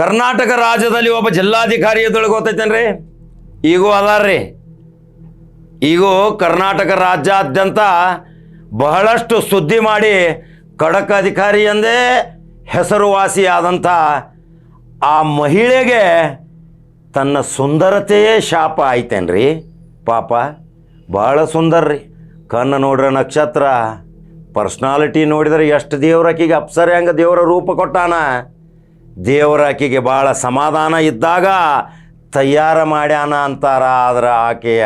ಕರ್ನಾಟಕ ರಾಜ್ಯದಲ್ಲಿ ಒಬ್ಬ ಜಿಲ್ಲಾಧಿಕಾರಿ ಎದುರು ಗೊತ್ತೈತೇನ್ರಿ? ಈಗೂ ಅದಾರ್ರಿ. ಈಗೂ ಕರ್ನಾಟಕ ರಾಜ್ಯಾದ್ಯಂತ ಬಹಳಷ್ಟು ಸುದ್ದಿ ಮಾಡಿ ಖಡಕ್ ಅಧಿಕಾರಿ ಎಂದೇ ಹೆಸರುವಾಸಿಯಾದಂಥ ಆ ಮಹಿಳೆಗೆ ತನ್ನ ಸುಂದರತೆಯೇ ಶಾಪ ಆಯ್ತೇನ್ರಿ? ಪಾಪ, ಬಹಳ ಸುಂದರ್ರಿ. ಕಣ್ಣು ನೋಡ್ರೆ ನಕ್ಷತ್ರ, ಪರ್ಸ್ನಾಲಿಟಿ ನೋಡಿದ್ರೆ ಎಷ್ಟು ದೇವ್ರಕ್ಕೀಗ ಅಪ್ಸರೆ ಹಂಗೆ ದೇವರ ರೂಪ ಕೊಟ್ಟಾನ. ದೇವರಾಕಿಗೆ ಭಾಳ ಸಮಾಧಾನ ಇದ್ದಾಗ ತಯಾರ ಮಾಡ್ಯಾನ ಅಂತಾರ, ಆದ್ರೆ ಆಕೆಯ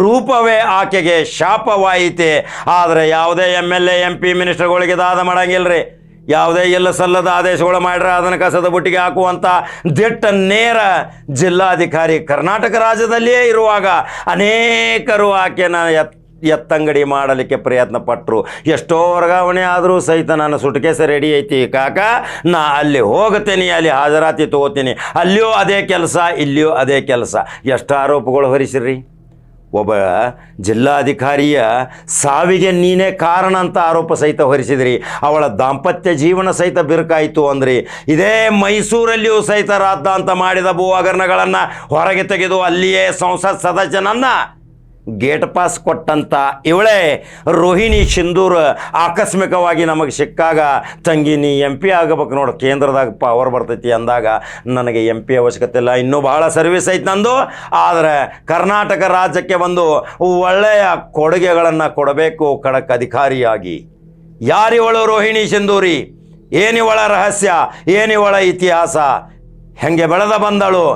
ರೂಪವೇ ಆಕೆಗೆ ಶಾಪವಾಯಿತೆ. ಆದರೆ ಯಾವುದೇ M L A, M P ಮಿನಿಸ್ಟರ್ಗಳಿಗೆ ದಾದ ರೀ ಯಾವುದೇ ಎಲ್ಲ ಸಲ್ಲದ ಆದೇಶಗಳು ಮಾಡ್ರೆ ಅದನ್ನು ಕಸದ ಬುಟ್ಟಿಗೆ ಹಾಕುವಂಥ ದಿಟ್ಟ ನೇರ ಜಿಲ್ಲಾಧಿಕಾರಿ ಕರ್ನಾಟಕ ರಾಜ್ಯದಲ್ಲಿಯೇ ಇರುವಾಗ ಅನೇಕರು ಆಕೆನ ಎತ್ತಂಗಡಿ ಮಾಡಲಿಕ್ಕೆ ಪ್ರಯತ್ನ ಪಟ್ಟರು ಎಷ್ಟೋ ವರ್ಗಾವಣೆ ಆದರೂ ಸಹಿತ ನನ್ನ ಸುಟ್ಕೇಸ ರೆಡಿ ಐತಿ. ಕಾಕ, ನಾ ಅಲ್ಲಿ ಹೋಗ್ತೇನೆ, ಅಲ್ಲಿ ಹಾಜರಾತಿ ತಗೋತೀನಿ. ಅಲ್ಲಿಯೂ ಅದೇ ಕೆಲಸ, ಇಲ್ಲಿಯೂ ಅದೇ ಕೆಲಸ. ಎಷ್ಟು ಆರೋಪಗಳು ಹೊರಿಸಿರಿ ಒಬ್ಬ ಜಿಲ್ಲಾಧಿಕಾರಿಯ ಸಾವಿಗೆ ನೀನೇ ಕಾರಣ ಅಂತ ಆರೋಪ ಸಹಿತ ಹೊರಿಸಿದ್ರಿ. ಅವಳ ದಾಂಪತ್ಯ ಜೀವನ ಸಹಿತ ಬಿರುಕಾಯಿತು ಅಂದ್ರಿ. ಇದೇ ಮೈಸೂರಲ್ಲಿಯೂ ಸಹಿತ ರಾದ್ದ ಅಂತ ಮಾಡಿದ ಭೂ ಹಗರಣಗಳನ್ನು ಹೊರಗೆ ತೆಗೆದು ಅಲ್ಲಿಯೇ ಸಂಸತ್ ಸದಸ್ಯನನ್ನ ಗೇಟ್ ಪಾಸ್ ಕೊಟ್ಟಂತ ಇವಳೇ ರೋಹಿಣಿ ಸಿಂಧೂರ್ ಆಕಸ್ಮಿಕವಾಗಿ ನಮಗೆ ಸಿಕ್ಕಾಗ, ತಂಗಿ, ನೀ ಎಂ ಪಿ ಆಗಬೇಕು ನೋಡು, ಕೇಂದ್ರದಾಗ ಪವರ್ ಬರ್ತೈತಿ ಅಂದಾಗ ನನಗೆ ಎಂ ಪಿ ಅವಶ್ಯಕತೆ ಇಲ್ಲ. ಇನ್ನೂ ಬಹಳ ಸರ್ವಿಸ್ ಐತೆ ನಂದು. ಆದರೆ ಕರ್ನಾಟಕ ರಾಜ್ಯಕ್ಕೆ ಒಂದು ಒಳ್ಳೆಯ ಕೊಡುಗೆಗಳನ್ನು ಕೊಡಬೇಕು ಖಡಕ್ ಅಧಿಕಾರಿಯಾಗಿ. ಯಾರಿವಳು ರೋಹಿಣಿ ಸಿಂಧೂರಿ? ಏನಿವಳ ರಹಸ್ಯ? ಏನಿವಳ ಇತಿಹಾಸ? ಹೆಂಗೆ ಬೆಳೆದ ಬಂದಳು?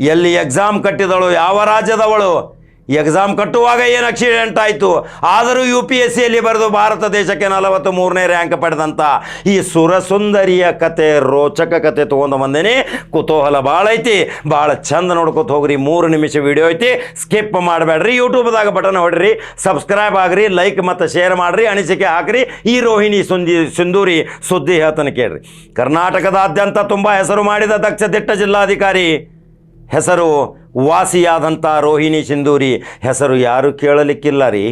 ಎಲ್ಲಿ ಎಕ್ಸಾಮ್ ಕಟ್ಟಿದಳು? ಯಾವ ರಾಜ್ಯದವಳು? ಎಕ್ಸಾಮ್ ಕಟ್ಟುವಾಗ ಏನು ಆಕ್ಸಿಡೆಂಟ್ ಆಯಿತು? ಆದರೂ ಯು ಪಿ ಎಸ್ ಸಿಯಲ್ಲಿ ಬರೆದು ಭಾರತ ದೇಶಕ್ಕೆ ನಲವತ್ತು ಮೂರನೇ ರ್ಯಾಂಕ್ ಪಡೆದಂಥ ಈ ಸುರಸುಂದರಿಯ ಕತೆ, ರೋಚಕ ಕತೆ ತೊಗೊಂಡು ಬಂದೇನೆ. ಕುತೂಹಲ ಭಾಳ ಐತಿ. ಭಾಳ ಚಂದ ನೋಡ್ಕೊತ ಹೋಗ್ರಿ. ಮೂರು ನಿಮಿಷ ವಿಡಿಯೋ ಐತಿ. ಸ್ಕಿಪ್ ಮಾಡಬೇಡ್ರಿ. ಯೂಟ್ಯೂಬ್ದಾಗ ಬಟನ್ ಹೊಡ್ರಿ. ಸಬ್ಸ್ಕ್ರೈಬ್ ಆಗ್ರಿ. ಲೈಕ್ ಮತ್ತು ಶೇರ್ ಮಾಡಿರಿ. ಅನಿಸಿಕೆ ಹಾಕ್ರಿ. ಈ ರೋಹಿಣಿ ಸುಂದಿ, ಸಿಂಧೂರಿ ಸುದ್ದಿ ಹೇಳ್ತಾನೆ ಕೇಳ್ರಿ. ಕರ್ನಾಟಕದಾದ್ಯಂತ ತುಂಬ ಹೆಸರು ಮಾಡಿದ ದಕ್ಷ ದಿಟ್ಟ ಜಿಲ್ಲಾಧಿಕಾರಿ. ಹೆಸರು ವಾಸಿಯಾದಂಥ ರೋಹಿಣಿ ಸಿಂಧೂರಿ ಹೆಸರು ಯಾರು ಕೇಳಲಿಕ್ಕಿಲ್ಲ ರೀ.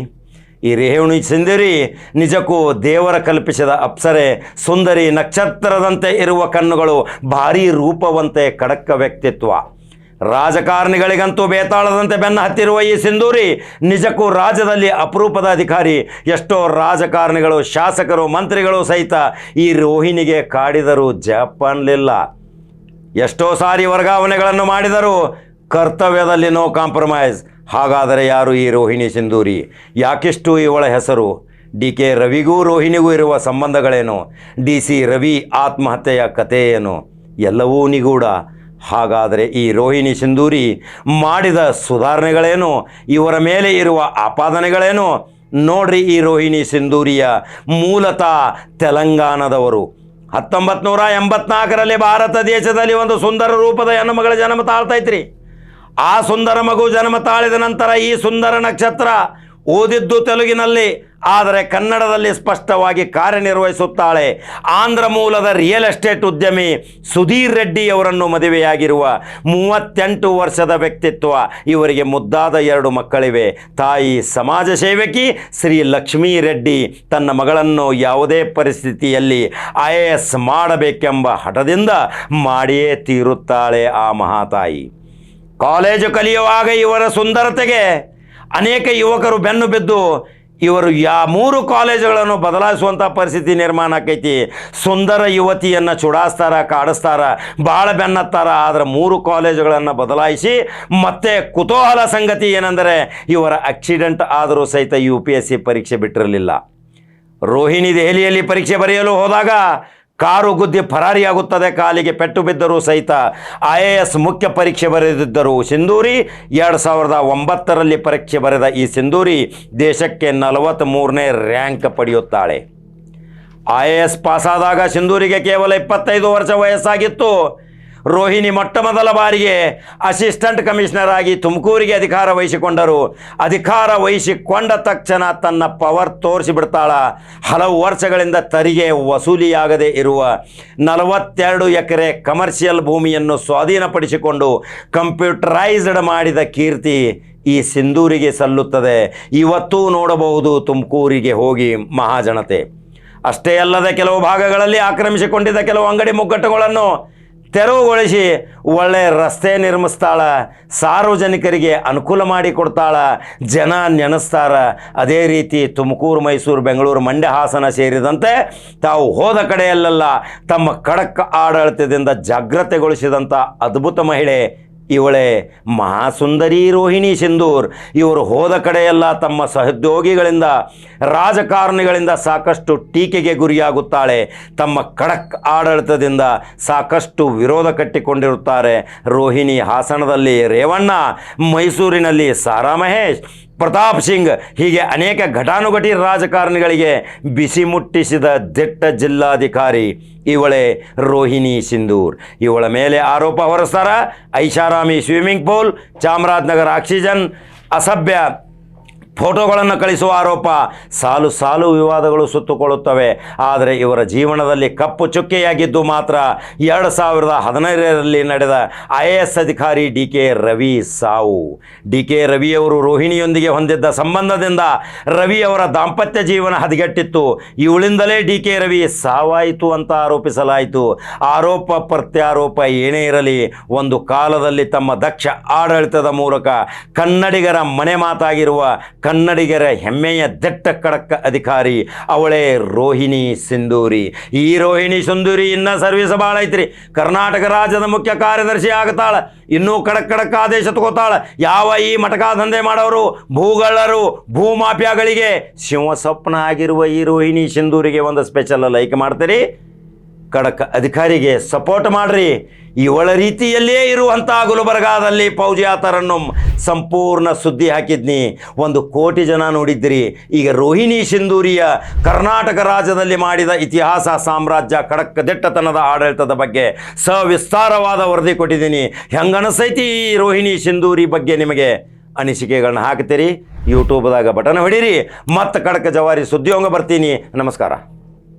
ಈ ರೇವಣಿ ಸಿಂಧೂರಿ ನಿಜಕ್ಕೂ ದೇವರ ಕಲ್ಪಿಸಿದ ಅಪ್ಸರೆ, ಸುಂದರಿ ನಕ್ಷತ್ರದಂತೆ ಇರುವ ಕಣ್ಣುಗಳು ಭಾರೀ ರೂಪವಂತೆ ಖಡಕ್ಕ ವ್ಯಕ್ತಿತ್ವ. ರಾಜಕಾರಣಿಗಳಿಗಂತೂ ಬೇತಾಳದಂತೆ ಬೆನ್ನ ಹತ್ತಿರುವ ಈ ಸಿಂಧೂರಿ ನಿಜಕ್ಕೂ ರಾಜ್ಯದಲ್ಲಿ ಅಪರೂಪದ ಅಧಿಕಾರಿ. ಎಷ್ಟೋ ರಾಜಕಾರಣಿಗಳು, ಶಾಸಕರು, ಮಂತ್ರಿಗಳು ಸಹಿತ ಈ ರೋಹಿಣಿಗೆ ಕಾಡಿದರೂ ಜಪನ್ಲಿಲ್ಲ. ಎಷ್ಟೋ ಸಾರಿ ವರ್ಗಾವಣೆಗಳನ್ನು ಮಾಡಿದರು ಕರ್ತವ್ಯದಲ್ಲಿ ನೋ ಕಾಂಪ್ರಮೈಸ್. ಹಾಗಾದರೆ ಯಾರು ಈ ರೋಹಿಣಿ ಸಿಂಧೂರಿ? ಯಾಕೆಷ್ಟು ಇವಳ ಹೆಸರು? ಡಿ ಕೆ ರವಿಗೂ ರೋಹಿಣಿಗೂ ಇರುವ ಸಂಬಂಧಗಳೇನು? ಡಿ ಸಿ ರವಿ ಆತ್ಮಹತ್ಯೆಯ ಕಥೆ ಏನು ಎಲ್ಲವೂ ನಿಗೂಢ. ಹಾಗಾದರೆ ಈ ರೋಹಿಣಿ ಸಿಂಧೂರಿ ಮಾಡಿದ ಸುಧಾರಣೆಗಳೇನು? ಇವರ ಮೇಲೆ ಇರುವ ಆಪಾದನೆಗಳೇನು? ನೋಡ್ರಿ ಈ ರೋಹಿಣಿ ಸಿಂಧೂರಿಯ ಮೂಲತಃ ತೆಲಂಗಾಣದವರು. ಹತ್ತೊಂಬತ್ತು ನೂರ ಎಂಬತ್ನಾಲ್ಕರಲ್ಲಿ ಭಾರತ ದೇಶದಲ್ಲಿ ಒಂದು ಸುಂದರ ರೂಪದ ಹೆಣ್ಣುಮಗಳ ಜನ್ಮ ತಾಳ್ತೈತ್ರಿ. ಆ ಸುಂದರ ಮಗು ಜನ್ಮ ತಾಳಿದ ನಂತರ ಈ ಸುಂದರ ನಕ್ಷತ್ರ ಓದಿದ್ದು ತೆಲುಗಿನಲ್ಲಿ, ಆದರೆ ಕನ್ನಡದಲ್ಲಿ ಸ್ಪಷ್ಟವಾಗಿ ಕಾರ್ಯನಿರ್ವಹಿಸುತ್ತಾಳೆ. ಆಂಧ್ರ ಮೂಲದ ರಿಯಲ್ ಎಸ್ಟೇಟ್ ಉದ್ಯಮಿ ಸುಧೀರ್ ರೆಡ್ಡಿ ಅವರನ್ನು ಮದುವೆಯಾಗಿರುವ ಮೂವತ್ತೆಂಟು ವರ್ಷದ ವ್ಯಕ್ತಿತ್ವ ಇವರಿಗೆ ಮುದ್ದಾದ ಎರಡು ಮಕ್ಕಳಿವೆ. ತಾಯಿ ಸಮಾಜ ಸೇವಕಿ ಶ್ರೀ ಲಕ್ಷ್ಮೀ ರೆಡ್ಡಿ ತನ್ನ ಮಗಳನ್ನು ಯಾವುದೇ ಪರಿಸ್ಥಿತಿಯಲ್ಲಿ ಐ ಎಸ್ ಮಾಡಬೇಕೆಂಬ ಹಠದಿಂದ ಮಾಡಿಯೇ ತೀರುತ್ತಾಳೆ ಆ ಮಹಾತಾಯಿ. ಕಾಲೇಜು ಕಲಿಯುವಾಗ ಇವರ ಸುಂದರತೆಗೆ ಅನೇಕ ಯುವಕರು ಬೆನ್ನು ಬಿದ್ದು ಇವರು ಯಾ ಮೂರು ಕಾಲೇಜುಗಳನ್ನು ಬದಲಾಯಿಸುವಂಥ ಪರಿಸ್ಥಿತಿ ನಿರ್ಮಾಣ ಆಕೈತಿ. ಸುಂದರ ಯುವತಿಯನ್ನು ಚುಡಾಸ್ತಾರ, ಕಾಡಿಸ್ತಾರ ಭಾಳ ಬೆನ್ನತ್ತಾರ. ಆದರೆ ಮೂರು ಕಾಲೇಜುಗಳನ್ನು ಬದಲಾಯಿಸಿ ಮತ್ತೆ ಕುತೂಹಲ ಸಂಗತಿ ಏನೆಂದರೆ ಇವರ ಆಕ್ಸಿಡೆಂಟ್ ಆದರೂ ಸಹಿತ ಯು ಪಿ ಎಸ್ ಸಿ ಪರೀಕ್ಷೆ ಬಿಟ್ಟಿರಲಿಲ್ಲ. ರೋಹಿಣಿ ದೆಹಲಿಯಲ್ಲಿ ಪರೀಕ್ಷೆ ಬರೆಯಲು ಹೋದಾಗ ಕಾರು ಗುದ್ದಿ ಪರಾರಿಯಾಗುತ್ತದೆ ಕಾಲಿಗೆ ಪೆಟ್ಟು ಬಿದ್ದರೂ ಸಹಿತ ಐ ಎ ಎಸ್ ಮುಖ್ಯ ಪರೀಕ್ಷೆ ಬರೆದಿದ್ದರು ಸಿಂಧೂರಿ. ಎರಡು ಸಾವಿರದ ಒಂಬತ್ತರಲ್ಲಿ ಪರೀಕ್ಷೆ ಬರೆದ ಈ ಸಿಂಧೂರಿ ದೇಶಕ್ಕೆ ನಲವತ್ತ್ಮೂರನೇ ರ್ಯಾಂಕ್ ಪಡೆಯುತ್ತಾಳೆ. ಐ ಎ ಎಸ್ ಪಾಸಾದಾಗ ಸಿಂಧೂರಿಗೆ ಕೇವಲ ಇಪ್ಪತ್ತೈದು ವರ್ಷ ವಯಸ್ಸಾಗಿತ್ತು. ರೋಹಿಣಿ ಮೊಟ್ಟ ಮೊದಲ ಬಾರಿಗೆ ಅಸಿಸ್ಟೆಂಟ್ ಕಮಿಷನರ್ ಆಗಿ ತುಮಕೂರಿಗೆ ಅಧಿಕಾರ ವಹಿಸಿಕೊಂಡರು. ಅಧಿಕಾರ ವಹಿಸಿಕೊಂಡ ತಕ್ಷಣ ತನ್ನ ಪವರ್ ತೋರಿಸಿಬಿಡ್ತಾಳ. ಹಲವು ವರ್ಷಗಳಿಂದ ತೆರಿಗೆ ವಸೂಲಿಯಾಗದೇ ಇರುವ ನಲವತ್ತೆರಡು ಎಕರೆ ಕಮರ್ಷಿಯಲ್ ಭೂಮಿಯನ್ನು ಸ್ವಾಧೀನಪಡಿಸಿಕೊಂಡು ಕಂಪ್ಯೂಟರೈಸ್ಡ್ ಮಾಡಿದ ಕೀರ್ತಿ ಈ ಸಿಂಧೂರಿಗೆ ಸಲ್ಲುತ್ತದೆ. ಇವತ್ತೂ ನೋಡಬಹುದು ತುಮಕೂರಿಗೆ ಹೋಗಿ ಮಹಾಜನತೆ. ಅಷ್ಟೇ ಅಲ್ಲದೆ ಕೆಲವು ಭಾಗಗಳಲ್ಲಿ ಆಕ್ರಮಿಸಿಕೊಂಡಿದ್ದ ಕೆಲವು ಅಂಗಡಿ ಮುಗ್ಗಟ್ಟುಗಳನ್ನು ತೆರವುಗೊಳಿಸಿ ಒಳ್ಳೆ ರಸ್ತೆ ನಿರ್ಮಿಸ್ತಾಳ, ಸಾರ್ವಜನಿಕರಿಗೆ ಅನುಕೂಲ ಮಾಡಿ ಕೊಡ್ತಾಳ, ಜನ ನೆನೆಸ್ತಾರ. ಅದೇ ರೀತಿ ತುಮಕೂರು, ಮೈಸೂರು, ಬೆಂಗಳೂರು ಮಂಡ್ಯ ಹಾಸನ ಸೇರಿದಂತೆ ತಾವು ಹೋದ ಕಡೆಯಲ್ಲೆಲ್ಲ ತಮ್ಮ ಖಡಕ್ ಆಡಳಿತದಿಂದ ಜಾಗ್ರತೆಗೊಳಿಸಿದಂಥ ಅದ್ಭುತ ಮಹಿಳೆ ಇವಳೇ ಮಹಾಸುಂದರಿ ರೋಹಿಣಿ ಸಿಂಧೂರ್. ಇವರು ಹೋದ ಕಡೆಯೆಲ್ಲ ತಮ್ಮ ಸಹೋದ್ಯೋಗಿಗಳಿಂದ, ರಾಜಕಾರಣಿಗಳಿಂದ ಸಾಕಷ್ಟು ಟೀಕೆಗೆ ಗುರಿಯಾಗುತ್ತಾಳೆ. ತಮ್ಮ ಖಡಕ್ ಆಡಳಿತದಿಂದ ಸಾಕಷ್ಟು ವಿರೋಧ ಕಟ್ಟಿಕೊಂಡಿರುತ್ತಾರೆ. ರೋಹಿಣಿ ಹಾಸನದಲ್ಲಿ ರೇವಣ್ಣ, ಮೈಸೂರಿನಲ್ಲಿ ಸಾರಾ ಮಹೇಶ್ ಪ್ರತಾಪ್ ಸಿಂಗ್ ಹೀಗೆ ಅನೇಕ ಘಟಾನುಘಟಿ ರಾಜಕಾರಣಿಗಳಿಗೆ ಬಿಸಿ ಮುಟ್ಟಿಸಿದ ದಿಟ್ಟ ಜಿಲ್ಲಾಧಿಕಾರಿ, ಇವಳೆ ರೋಹಿಣಿ ಸಿಂಧೂರ್. ಇವಳ ಮೇಲೆ ಆರೋಪ ಹೊರಸ್ತಾರ ಐಷಾರಾಮಿ ಸ್ವಿಮ್ಮಿಂಗ್ ಪೂಲ್ ಚಾಮರಾಜನಗರ ಆಕ್ಸಿಜನ್ ಅಸಭ್ಯ ಫೋಟೋಗಳನ್ನು ಕಳಿಸುವ ಆರೋಪ. ಸಾಲು ಸಾಲು ವಿವಾದಗಳು ಸುತ್ತುಕೊಳ್ಳುತ್ತವೆ. ಆದರೆ ಇವರ ಜೀವನದಲ್ಲಿ ಕಪ್ಪು ಚುಕ್ಕೆಯಾಗಿದ್ದು ಮಾತ್ರ ಎರಡು ಸಾವಿರದ ಹದಿನೈದರಲ್ಲಿ ನಡೆದ ಐ ಎ ಎಸ್ ಅಧಿಕಾರಿ ಡಿ ಕೆ ರವಿ ಸಾವು. ಡಿ ಕೆ ರವಿಯವರು ರೋಹಿಣಿಯೊಂದಿಗೆ ಹೊಂದಿದ್ದ ಸಂಬಂಧದಿಂದ ರವಿಯವರ ದಾಂಪತ್ಯ ಜೀವನ ಹದಗೆಟ್ಟಿತ್ತು. ಇವಳಿಂದಲೇ ಡಿ ಕೆ ರವಿ ಸಾವಾಯಿತು ಅಂತ ಆರೋಪಿಸಲಾಯಿತು. ಆರೋಪ ಪ್ರತ್ಯಾರೋಪ ಏನೇ ಇರಲಿ, ಒಂದು ಕಾಲದಲ್ಲಿ ತಮ್ಮ ದಕ್ಷ ಆಡಳಿತದ ಮೂಲಕ ಕನ್ನಡಿಗರ ಮನೆ ಮಾತಾಗಿರುವ ಕನ್ನಡಿಗರ ಹೆಮ್ಮೆಯ ದಟ್ಟ ಕಡಕ ಅಧಿಕಾರಿ, ಅವಳೇ ರೋಹಿಣಿ ಸಿಂಧೂರಿ. ಈ ರೋಹಿಣಿ ಸಿಂಧೂರಿ ಇನ್ನ ಸರ್ವಿಸ್ ಭಾಳ ಐತ್ರಿ. ಕರ್ನಾಟಕ ರಾಜ್ಯದ ಮುಖ್ಯ ಕಾರ್ಯದರ್ಶಿ ಆಗತಾಳ. ಇನ್ನೂ ಕಡಕ್ ಖಡಕ್ ಆದೇಶ ತಗೋತಾಳ. ಯಾವ ಈ ಮಟಕ ದಂಧೆ ಮಾಡೋರು? ಭೂಗಳ್ಳರು ಭೂಮಾಫಿಯಾಗಳಿಗೆ ಶಿವಸ್ವಪ್ನ ಆಗಿರುವ ಈ ರೋಹಿಣಿ ಸಿಂಧೂರಿಗೆ ಒಂದು ಸ್ಪೆಷಲ್ ಲೈಕ್ ಮಾಡ್ತೀರಿ. ಖಡಕ್ ಅಧಿಕಾರಿಗೆ ಸಪೋರ್ಟ್ ಮಾಡ್ರಿ. ಒಳ ರೀತಿಯಲ್ಲೇ ಇರುವಂಥ ಗುಲ್ಬರ್ಗಾದಲ್ಲಿ ಫೌಜಿಯಾತರನ್ನು ಸಂಪೂರ್ಣ ಸುದ್ದಿ ಹಾಕಿದ್ನಿ. ಒಂದು ಕೋಟಿ ಜನ ನೋಡಿದ್ರಿ ಈಗ ರೋಹಿಣಿ ಸಿಂಧೂರಿಯ ಕರ್ನಾಟಕ ರಾಜ್ಯದಲ್ಲಿ ಮಾಡಿದ ಇತಿಹಾಸ ಸಾಮ್ರಾಜ್ಯ ಖಡಕ್ ದಿಟ್ಟತನದ ಆಡಳಿತದ ಬಗ್ಗೆ ಸವಿಸ್ತಾರವಾದ ವರದಿ ಕೊಟ್ಟಿದ್ದೀನಿ. ಹೆಂಗನಸೈತಿ ಈ ರೋಹಿಣಿ ಸಿಂಧೂರಿ ಬಗ್ಗೆ ನಿಮಗೆ ಅನಿಸಿಕೆಗಳನ್ನ ಹಾಕ್ತೀರಿ? ಯೂಟ್ಯೂಬ್ದಾಗ ಬಟನ್ ಹೊಡೀರಿ. ಮತ್ತೆ ಖಡಕ್ ಜವಾರಿ ಸುದ್ದಿಯೊಂಗ ಬರ್ತೀನಿ. ನಮಸ್ಕಾರ.